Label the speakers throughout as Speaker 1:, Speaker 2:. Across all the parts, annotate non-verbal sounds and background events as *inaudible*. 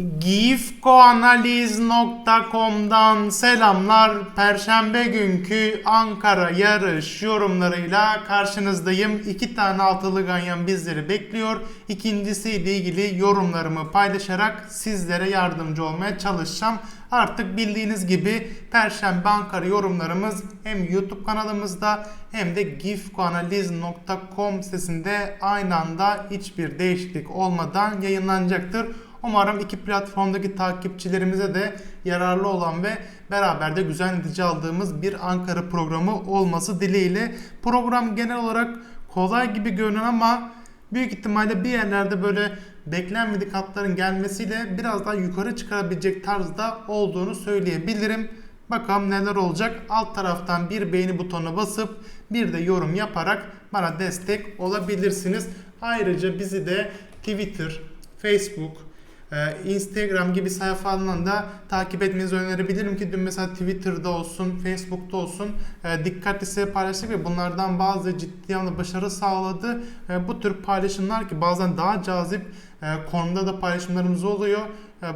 Speaker 1: Gifkoanaliz.com'dan selamlar. Perşembe günkü Ankara yarış yorumlarıyla karşınızdayım. İki tane altılı ganyan bizleri bekliyor. İkincisiyle ilgili yorumlarımı paylaşarak sizlere yardımcı olmaya çalışacağım. Artık bildiğiniz gibi Perşembe Ankara yorumlarımız hem YouTube kanalımızda hem de gifkoanaliz.com sitesinde aynı anda hiçbir değişiklik olmadan yayınlanacaktır. Umarım iki platformdaki takipçilerimize de yararlı olan ve beraber de güzel netice aldığımız bir Ankara programı olması dileğiyle. Program genel olarak kolay gibi görünen ama büyük ihtimalle bir yerlerde böyle beklenmedik hatların gelmesiyle biraz daha yukarı çıkarabilecek tarzda olduğunu söyleyebilirim. Bakalım neler olacak. Alt taraftan bir beğeni butonuna basıp bir de yorum yaparak bana destek olabilirsiniz. Ayrıca bizi de Twitter, Facebook, Instagram gibi sayfalarından da takip etmenizi önerebilirim ki dün mesela Twitter'da olsun, Facebook'ta olsun e, dikkatli size paylaştık ve bunlardan bazı ciddi anlamda başarı sağladı. E, Bu tür paylaşımlar ki bazen daha cazip e, konuda da paylaşımlarımız oluyor.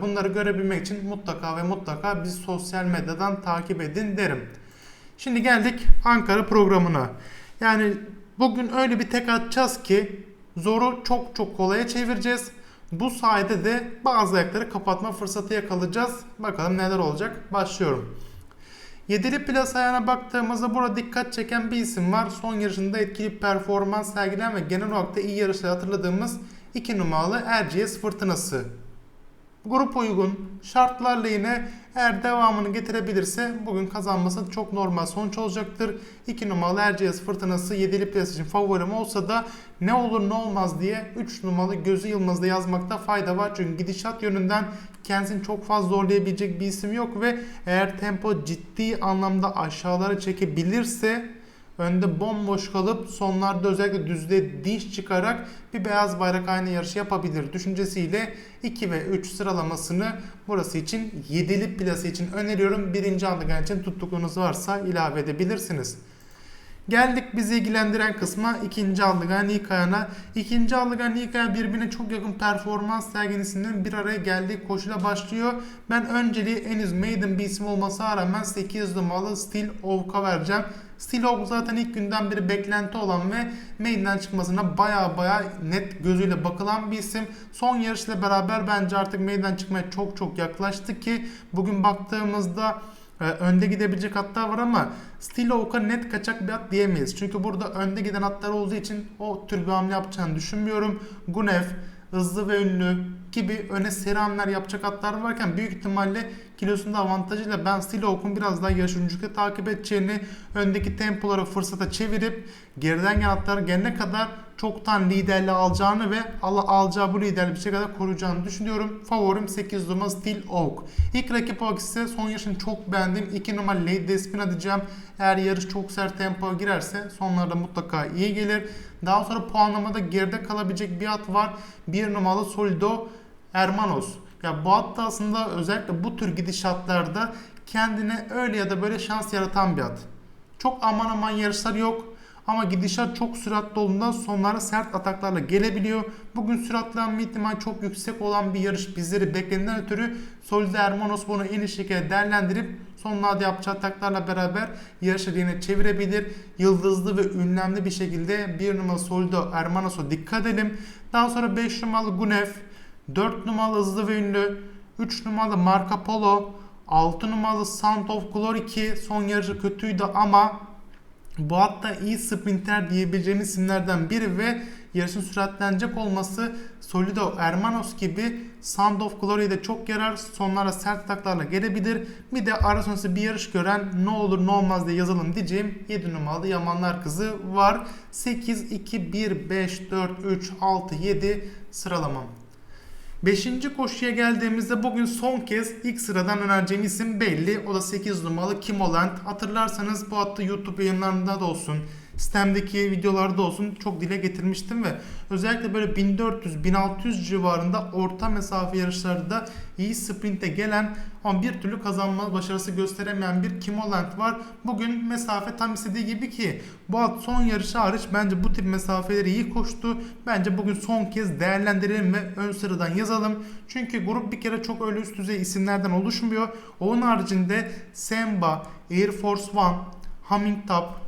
Speaker 1: Bunları görebilmek için mutlaka ve mutlaka bizi sosyal medyadan takip edin derim. Şimdi geldik Ankara programına. Yani bugün öyle bir tek atacağız ki zoru çok çok kolaya çevireceğiz. Bu sayede de bazı ayakları kapatma fırsatı yakalayacağız. Bakalım neler olacak. Başlıyorum. Yedili plas ayağına baktığımızda burada dikkat çeken bir isim var. Son yarışında etkili performans sergilen ve genel olarak da iyi yarışları hatırladığımız 2 numaralı Erciyes Fırtınası. Grup uygun şartlarla yine eğer devamını getirebilirse bugün kazanması çok normal sonuç olacaktır. 2 numaralı Erciyes Fırtınası 7'li plas için favorim olsa da ne olur ne olmaz diye 3 numaralı Gözü Yılmaz'da yazmakta fayda var. Çünkü gidişat yönünden kendisini çok fazla zorlayabilecek bir isim yok ve eğer tempo ciddi anlamda aşağılara çekebilirse önde bomboş kalıp sonlarda özellikle düzde diş çıkarak bir beyaz bayrak aynı yarışı yapabilir düşüncesiyle 2 ve 3 sıralamasını burası için 7'li plası için öneriyorum. Birinci aldıgan için tuttuğunuz varsa ilave edebilirsiniz. Geldik bizi ilgilendiren kısma ikinci aldıgan Nikaya'na. İkinci aldıgan Nikaya birbirine çok yakın performans sergilisinin bir araya geldiği koşuyla başlıyor. Ben önceliği henüz maiden bir isim olmasına rağmen 8 numaralı Steel Oak'a vereceğim. Steel Oak zaten ilk günden beri beklenti olan ve maiden'den çıkmasına baya baya net gözüyle bakılan bir isim. Son yarışla beraber bence artık maiden'den çıkmaya çok çok yaklaştı ki bugün baktığımızda önde gidebilecek atlar var ama Stilo Oak'a net kaçak bir at diyemeyiz. Çünkü burada önde giden atlar olduğu için o tür bir hamle yapacağını düşünmüyorum. Gunev, hızlı ve ünlü gibi öne seri hamleler yapacak atlar varken büyük ihtimalle kilosunda avantajıyla ben Stilo Oak'un biraz daha yaş oyunculukta takip edeceğini, öndeki tempoları fırsata çevirip geriden gelen atlar gelene kadar çoktan liderliği alacağını ve al alacağı bu liderliği bir şekilde koruyacağını düşünüyorum. Favorim 8 numara Steel Oak. İlk rakip olarak ise son yarışını çok beğendim. 2 numara Lady Despina diyeceğim. Eğer yarış çok sert tempoya girerse sonlarda mutlaka iyi gelir. Daha sonra puanlamada geride kalabilecek bir at var. 1 numaralı Solido Hermanos. Ya bu at da aslında özellikle bu tür gidişatlarda kendine öyle ya da böyle şans yaratan bir at. Çok aman aman yarışlar yok. Ama gidişat çok süratli olduğundan sonlara sert ataklarla gelebiliyor. Bugün süratlenme ihtimali çok yüksek olan bir yarış bizleri beklediğinden ötürü Solide Hermanos bunu en iyi şekilde değerlendirip sonlarda yapacağı ataklarla beraber yarışı yine çevirebilir. Yıldızlı ve ünlemli bir şekilde 1 numaralı Solido Hermanos'a dikkat edelim. Daha sonra 5 numaralı Gunev, 4 numaralı Hızlı ve Ünlü, 3 numaralı Marco Polo, 6 numaralı Sound of Glory ki son yarışı kötüydü ama bu hatta iyi sprinter diyebileceğimiz isimlerden biri ve yarışın süratlenecek olması Solido Hermanos gibi Sound of Glory'de de çok yarar. Sonlara sert ataklarla gelebilir. Bir de ara sonrası bir yarış gören ne olur ne olmaz diye yazalım diyeceğim 7 numaralı Yamanlar kızı var. 8, 2, 1, 5, 4, 3, 6, 7 sıralamam. Beşinci koşuya geldiğimizde bugün son kez ilk sıradan önereceğim isim belli. O da 8 numaralı Kimoland. Hatırlarsanız bu hatta YouTube yayınlarında da olsun, sistemdeki videolarda olsun çok dile getirmiştim ve özellikle böyle 1400-1600 civarında orta mesafe yarışlarda iyi sprinte gelen ama bir türlü kazanma başarısı gösteremeyen bir Kim Holland var. Bugün mesafe tam istediği gibi ki bu at son yarışı hariç bence bu tip mesafeleri iyi koştu. Bence bugün son kez değerlendirelim ve ön sıradan yazalım. Çünkü grup bir kere çok öyle üst düzey isimlerden oluşmuyor. Onun haricinde Semba, Air Force One, Humming Top,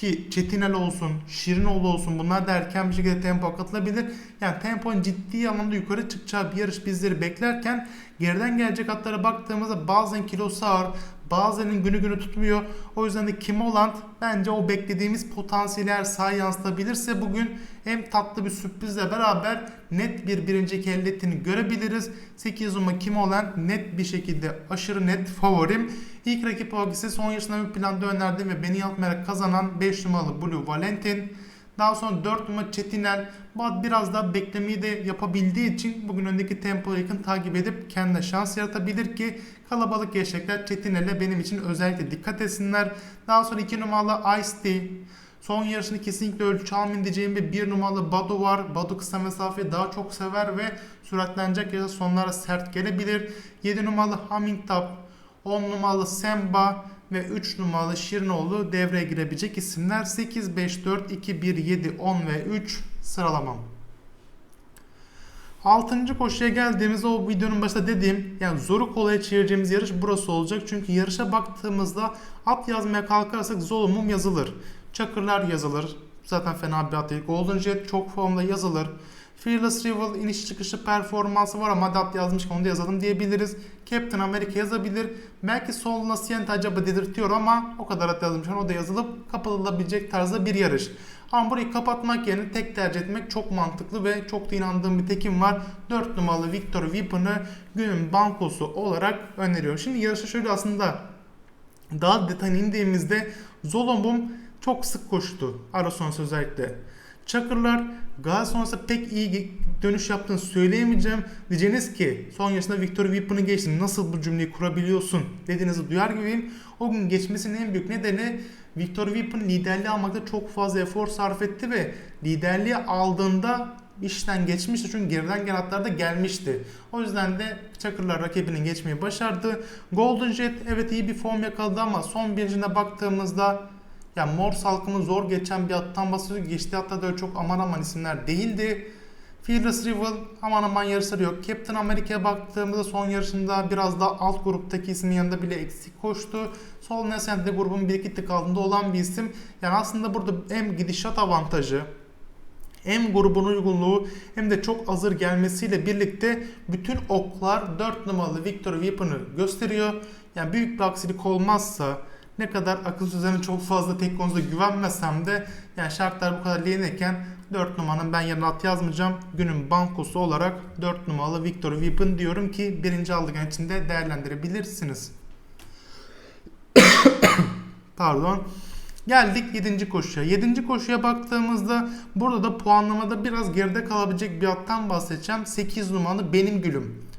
Speaker 1: ki Çetinel olsun, Şirinoğlu olsun bunlar da erken bir şekilde tempo katılabilir. Yani temponun ciddi anlamda yukarı çıkacağı bir yarış bizleri beklerken geriden gelecek atlara baktığımızda bazen kilosu ağır, bazılarının günü günü tutmuyor. O yüzden de Kim Holland bence o beklediğimiz potansiyeli eğer sahaya yansıtabilirse bugün hem tatlı bir sürprizle beraber net bir birinci elde ettiğini görebiliriz. 8 numara Kim Holland net bir şekilde aşırı net favorim. İlk rakip Augus'i son yarışında ön planda önerdim ve beni yapmayarak kazanan 5 numaralı Blue Valentin. Daha sonra 4 numara Çetinel. Biraz daha beklemeyi de yapabildiği için bugün öndeki tempoya yakın takip edip kendine şans yaratabilir ki kalabalık eşekler Çetinel'e benim için özellikle dikkat etsinler. Daha sonra 2 numaralı Ice Tea. Son yarışını kesinlikle ölçü almayın diyeceğim bir, bir numaralı Badu var. Badu kısa mesafeyi daha çok sever ve süratlenecek yarışta sonlara sert gelebilir. 7 numaralı Humming Top. 10 numaralı Semba ve 3 numaralı Şirinoğlu devreye girebilecek isimler 8, 5, 4, 2, 1, 7, 10 ve 3 sıralamam. 6. koşuya geldiğimizde o videonun başında dediğim yani zoru kolaya çevireceğimiz yarış burası olacak. Çünkü yarışa baktığımızda at yazmaya kalkarsak Zolumum yazılır. Çakırlar yazılır. Zaten fena bir at değil. Golden Jet çok formda yazılır. Fearless Rival iniş çıkışı performansı var ama hadi yazmış onu da yazalım diyebiliriz. Captain America yazabilir. Belki Sol Nascent acaba dedirtiyor ama o kadar at yazmış o da yazılıp kapatılabilecek tarzda bir yarış. Ama burayı kapatmak yerine tek tercih etmek çok mantıklı ve çok da inandığım bir tekim var. 4 numaralı Victor Weapon'ı günün bankosu olarak öneriyorum. Şimdi yarışa şöyle aslında daha detaylı indiğimizde Zolom'um çok sık koştu. Ara sonrası özellikle. Çakırlar sonrası pek iyi dönüş yaptığını söyleyemeyeceğim. Diyeceğiniz ki son yaşında Victor Weapon'ı geçtin nasıl bu cümleyi kurabiliyorsun dediğinizi duyar gibiyim. O gün geçmesinin en büyük nedeni Victor Weapon liderliği almakta çok fazla efor sarf etti ve liderliği aldığında işten geçmişti çünkü geriden gelen atlar da gelmişti. O yüzden de Çakırlar rakibinin geçmeyi başardı. Golden Jet evet iyi bir form yakaladı ama son birincine baktığımızda yani mor salkımı zor geçen bir attan bahsediyor. Geçtiği hatta da çok aman aman isimler değildi. Fearless Rival aman aman yarışları yok. Captain America'ya baktığımızda son yarışında biraz daha alt gruptaki ismin yanında bile eksik koştu. Sol Nesent'de grubun bir iki tık altında olan bir isim. Yani aslında burada hem gidişat avantajı hem grubun uygunluğu hem de çok hazır gelmesiyle birlikte bütün oklar 4 numaralı Victor Weapon'ı gösteriyor. Yani büyük bir aksilik olmazsa ne kadar akıl sözlerine çok fazla tek konuda güvenmesem de yani şartlar bu kadar leğenirken 4 numaranın ben yerine at yazmayacağım. Günün bankosu olarak 4 numaralı Victor Weapon diyorum ki birinci aldıgan içinde değerlendirebilirsiniz. *coughs* Pardon. Geldik 7. koşuya. 7. koşuya baktığımızda burada da puanlamada biraz geride kalabilecek bir attan bahsedeceğim. 8 numaralı Benim Gülüm.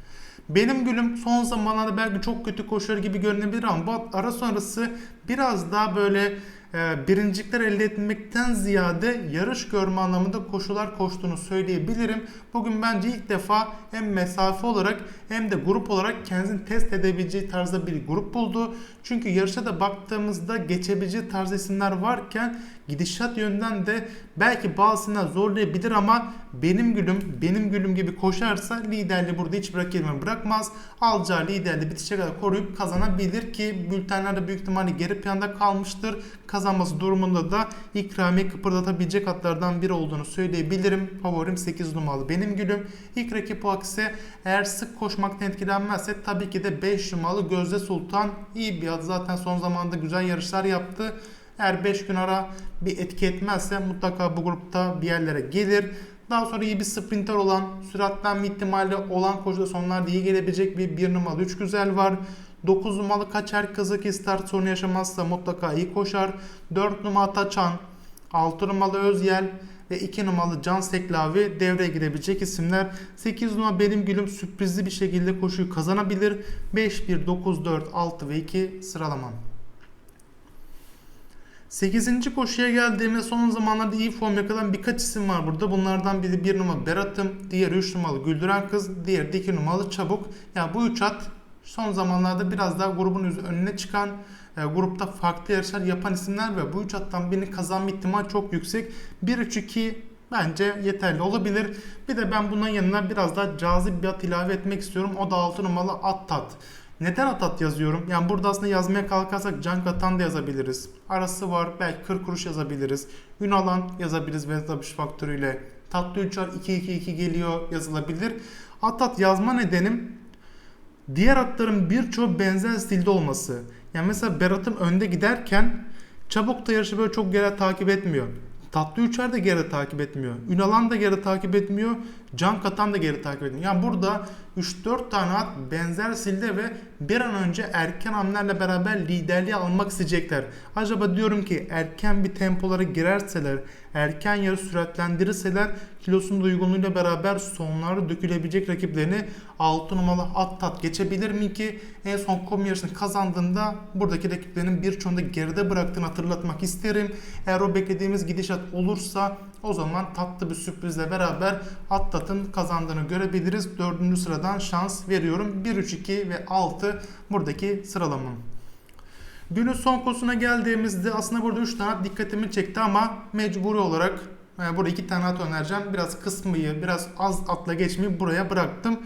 Speaker 1: Benim gülüm son zamanlarda belki çok kötü koşuyor gibi görünebilir ama bu ara sonrası biraz daha böyle e, birincilikler elde etmekten ziyade yarış görme anlamında koşular koştuğunu söyleyebilirim. Bugün bence ilk defa hem mesafe olarak hem de grup olarak kendisini test edebileceği tarzda bir grup buldu. Çünkü yarışa da baktığımızda geçebileceği tarz isimler varken gidişat yönden de belki bazısından zorlayabilir ama benim gülüm benim gülüm gibi koşarsa liderliği burada hiç rakibini bırakmaz. Alacağı liderliği bitişe kadar koruyup kazanabilir ki bültenlerde büyük ihtimalle geri planda kalmıştır. Kazanması durumunda da ikramiye kıpırdatabilecek atlardan biri olduğunu söyleyebilirim. Favorim 8 numaralı benim gülüm. İlk rakip o akse eğer sık koşmaktan etkilenmezse tabii ki de 5 numaralı Gözde Sultan iyi bir at. Zaten son zamanda güzel yarışlar yaptı. Eğer 5 gün ara bir etki etmezse mutlaka bu grupta bir yerlere gelir. Daha sonra iyi bir sprinter olan, süratlenme ihtimali olan koşuda sonlarda iyi gelebilecek bir 1 numaralı 3 güzel var. 9 numaralı Kaçer Kazaki start sorunu yaşamazsa mutlaka iyi koşar. 4 numaralı Taçan, 6 numaralı Özyel ve 2 numaralı Can Seklavi devreye girebilecek isimler. 8 numara Benim Gülüm sürprizli bir şekilde koşuyu kazanabilir. 5, 1, 9, 4, 6 ve 2 sıralamam. 8. koşuya geldiğimde son zamanlarda iyi form yakalayan birkaç isim var burada. Bunlardan biri 1 numaralı Berat'ım, diğeri 3 numaralı Güldüren Kız, diğeri de 2 numaralı Çabuk. Yani bu üç at son zamanlarda biraz daha grubun önüne çıkan, e, grupta farklı yarışlar yapan isimler ve bu üç attan birini kazanma ihtimali çok yüksek. 1-3-2 bence yeterli olabilir. Bir de ben bunun yanına biraz daha cazip bir at ilave etmek istiyorum. O da 6 numaralı Attat. Neden Atat yazıyorum? Yani burada aslında yazmaya kalkarsak Can Katan da yazabiliriz. Arası var. Belki 40 kuruş yazabiliriz. Ünalan yazabiliriz Vezdabiş faktörüyle. Tatlı Üçer 2-2-2 geliyor yazılabilir. Atat yazma nedenim diğer atların birçoğu benzer stilde olması. Yani mesela Berat'ım önde giderken Çabuk da yarışı böyle çok geri takip etmiyor. Tatlı Üçer de geri takip etmiyor. Ünalan da geri takip etmiyor. Can Katan da geri takip etmiyor. Yani burada 3-4 tane at benzer stilde ve bir an önce erken hamlelerle beraber liderliği almak isteyecekler. Acaba diyorum ki erken bir tempolara girerseler, erken yarı süratlendirirseler kilosunun uygunluğuyla beraber sonları dökülebilecek rakiplerini 6 numaralı at tat geçebilir mi ki en son kom yarışını kazandığında buradaki rakiplerinin birçoğunu da geride bıraktığını hatırlatmak isterim. Eğer o beklediğimiz gidişat olursa o zaman tatlı bir sürprizle beraber Attat'ın kazandığını görebiliriz. Dördüncü sıradan şans veriyorum. 1, 3, 2 ve 6 buradaki sıralamam. Günün son kosuna geldiğimizde aslında burada 3 tane at dikkatimi çekti ama mecburi olarak yani burada 2 tane at önereceğim. Biraz kısmayı, biraz az atla geçmeyi buraya bıraktım.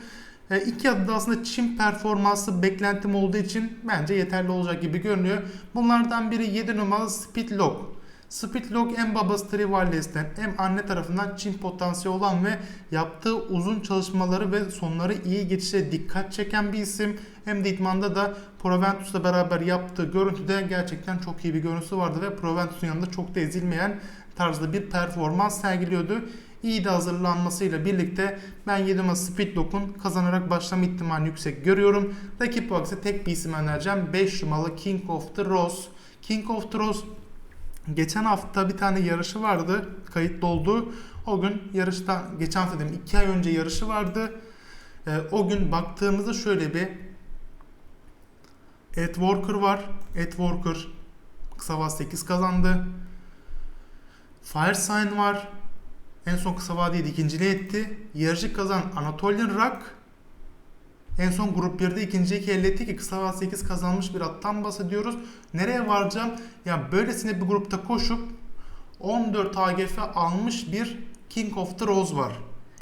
Speaker 1: E, iki adı da aslında çim performansı beklentim olduğu için bence yeterli olacak gibi görünüyor. Bunlardan biri 7 numaralı Speedlock. Speedlock hem babası Trivaldes'ten hem anne tarafından çim potansiyeli olan ve yaptığı uzun çalışmaları ve sonları iyi geçişe dikkat çeken bir isim. Hem de idmanda da Proventus'la beraber yaptığı görüntüde gerçekten çok iyi bir görüntüsü vardı ve Proventus'un yanında çok da ezilmeyen tarzda bir performans sergiliyordu. İyi de hazırlanmasıyla birlikte ben 7 numaralı Speedlock'un kazanarak başlama ihtimali yüksek görüyorum. Rakip ise tek bir isim önereceğim. 5 numaralı King of the Rose. King of the Rose Geçen hafta bir tane yarışı vardı. Kayıtlı oldu. O gün yarışta geçen hafta dedim 2 ay önce yarışı vardı. Ee, o gün baktığımızda şöyle bir Ed var. Ed Walker kısa vaz 8 kazandı. Firesign var. En son kısa vadede ikinciliği etti. Yarışı kazan Anatolian Rock. En son grup 1'de ikinciyi elde etti ki kısa vaz 8 kazanmış bir attan bahsediyoruz. Nereye varacağım? Ya böylesine bir grupta koşup 14 AGF almış bir King of the Rose var.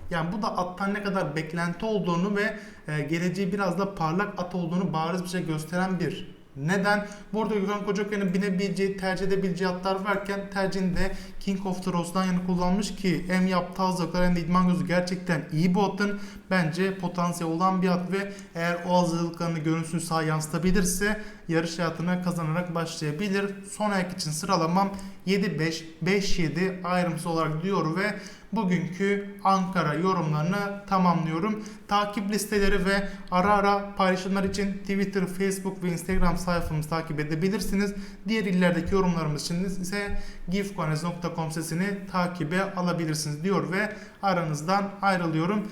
Speaker 1: Yani bu da attan ne kadar beklenti olduğunu ve e, geleceği biraz da parlak at olduğunu bariz bir şey gösteren bir. Neden? Burada Gökhan Kocakaya'nın binebileceği, tercih edebileceği atlar varken tercihinde King of the Rose'dan yana kullanmış ki hem yaptığı hazırlıklar hem de idman gözü gerçekten iyi bu atın. Bence potansiyel olan bir at ve eğer o hazırlıklarını görüntüsünü sahaya yansıtabilirse yarış hayatına kazanarak başlayabilir. Son ayak için sıralamam 7-5, 5-7 ayrımsız olarak diyor ve bugünkü Ankara yorumlarını tamamlıyorum. Takip listeleri ve ara ara paylaşımlar için Twitter, Facebook ve Instagram sayfamızı takip edebilirsiniz. Diğer illerdeki yorumlarımız için ise gifkones.com sitesini takibe alabilirsiniz diyor ve aranızdan ayrılıyorum.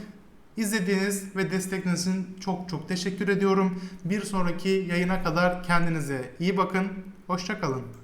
Speaker 1: İzlediğiniz ve destekleriniz için çok çok teşekkür ediyorum. Bir sonraki yayına kadar kendinize iyi bakın. Hoşçakalın.